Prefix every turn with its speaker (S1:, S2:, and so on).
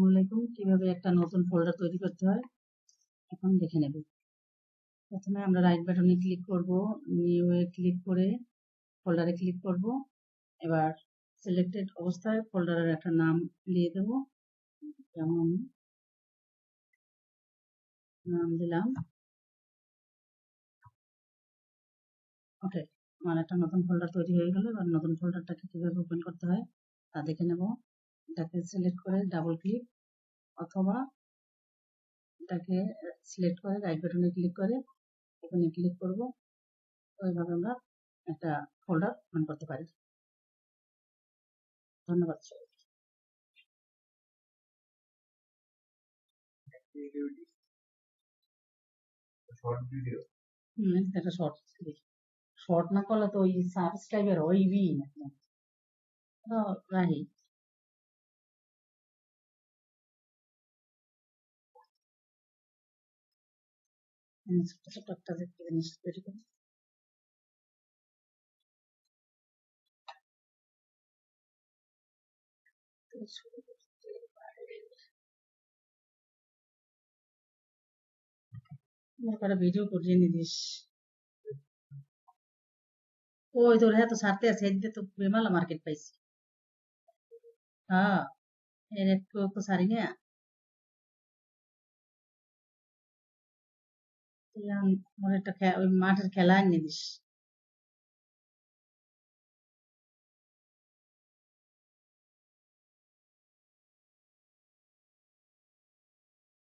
S1: আসসালামু আলাইকুম। কীভাবে একটা নতুন ফোল্ডার তৈরি করতে হয়? এখন দেখে নেব। প্রথমে আমরা রাইট বাটনে ক্লিক করব। নিউ এ ক্লিক করে ফোল্ডারে ক্লিক করব। এবার সিলেক্টেড অবস্থায় ফোল্ডারের একটা নাম দিয়ে দেব। যেমন নাম দিলাম। ওকে আমার একটা নতুন ফোল্ডার তৈরি হয়ে গেল। এবার নতুন ফোল্ডারটাকে কীভাবে ওপেন করতে হয় তা দেখে নেব। এটাকে সিলেক্ট করে ডাবল ক্লিক অথবা এটাকে সিলেক্ট করে রাইট বাটনে ক্লিক করে এখানে ক্লিক করব। ওইভাবে আমরা একটা ফোল্ডার ওপেন করতে পারি। ধন্যবাদ এটা শর্ট শর্ট না করলে তো ওই সাবস্ক্রাইবার হইবি না। রাহি ছোট ছোট একটা জিনিস তৈরি করি করে ভিডিও করিয়ে নিদিস। ওই তোর হ্যাঁ তো সারতে আছে এদিকে তো বেমালা মার্কেট পাইছি। হ্যাঁ এর একটু তো সারি না। ওর একটা ওই মাঠের খেলা আনিয়ে দিস।